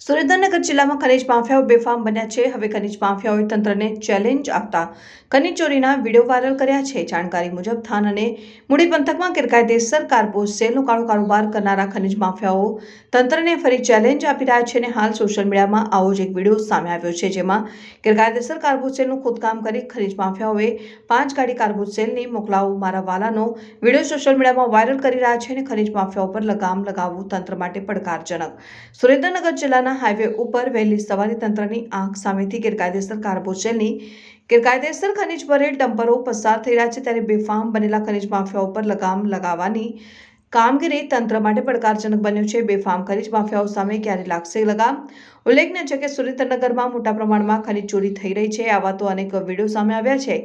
સુરેન્દ્રનગર જિલ્લામાં ખનીજ માફિયાઓ બેફામ બન્યા છે. હવે ખનીજ માફિયાઓએ તંત્રને ચેલેન્જ આપતા ખનીજ ચોરીના વીડિયો વાયરલ કર્યા છે. જાણકારી મુજબ થાન અને મૂડી પંથકમાં ગેરકાયદેસર કાર્બોઝ સેલનો કાળો કારોબાર કરનારા ખનીજ માફિયાઓ તંત્રને ફરી ચેલેન્જ આપી રહ્યા છે અને હાલ સોશિયલ મીડિયામાં આવો જ એક વીડિયો સામે આવ્યો છે જેમાં ગેરકાયદેસર કાર્બોઝ સેલનું ખોદકામ કરી ખનીજ માફિયાઓએ પાંચ ગાડી કાર્બોઝ સેલની મોકલાવો મારા વાલાનો વીડિયો સોશિયલ મીડિયામાં વાયરલ કરી રહ્યા છે અને ખનીજ માફિયાઓ પર લગામ લગાવવું તંત્ર માટે પડકારજનક. સુરેન્દ્રનગર જિલ્લાના હાઈવે ઉપર વહેલી સવારે તંત્રની આંખ સામેથી ગેરકાયદેસર કાર્બોચેલની ગેરકાયદેસર ખનીજ ભરેલ ડમ્પરો પસાર થઈ રહ્યા છે ત્યારે બેફામ બનેલા ખનીજ માફિયા ઉપર લગામ લગાવવાની કામગીરી તંત્ર માટે પડકારજનક બન્યું છે. બેફામ ખનીજ માફિયાઓ સામે ક્યારે લાગશે લગામ? ઉલ્લેખનીય છે કે સુરેન્દ્રનગરમાં મોટા પ્રમાણમાં ખનીજ ચોરી થઈ રહી છે. આવા તો અનેક વીડિયો સામે આવ્યા છે.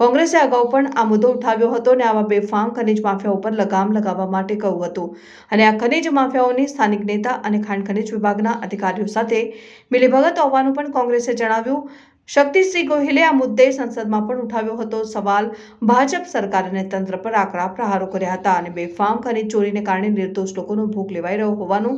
કોંગ્રેસે અગાઉ પણ આ મુદ્દો ઉઠાવ્યો હતો અને આવા બેફામ ખનીજ માફિયાઓ પર લગામ લગાવવા માટે કહ્યું હતું. અને આ ખનીજ માફિયાઓની સ્થાનિક નેતા અને ખાણ ખનીજ વિભાગના અધિકારીઓ સાથે મિલીભગત હોવાનું પણ કોંગ્રેસે જણાવ્યું. શક્તિસિંહ ગોહિલે આ મુદ્દે સંસદમાં પણ ઉઠાવ્યો હતો સવાલ. ભાજપ સરકાર અને તંત્ર પર આકરા પ્રહારો કર્યા હતા અને બેફામ ખનીજ ચોરીને કારણે નિર્દોષ લોકોનો ભોગ લેવાઈ રહ્યો હોવાનું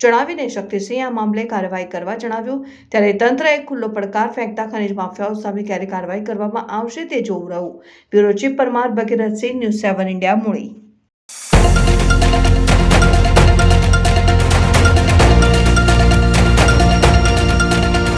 જણાવીને શક્તિસિંહે આ મામલે કાર્યવાહી કરવા જણાવ્યું. ત્યારે તંત્રએ ખુલ્લો પડકાર ફેંકતા ખનીજ માફિયાઓ સામે ક્યારે કાર્યવાહી કરવામાં આવશે તે જોવું રહ્યું. Bureau chief Parmar Bhagirathsinh, news seven India, Muli.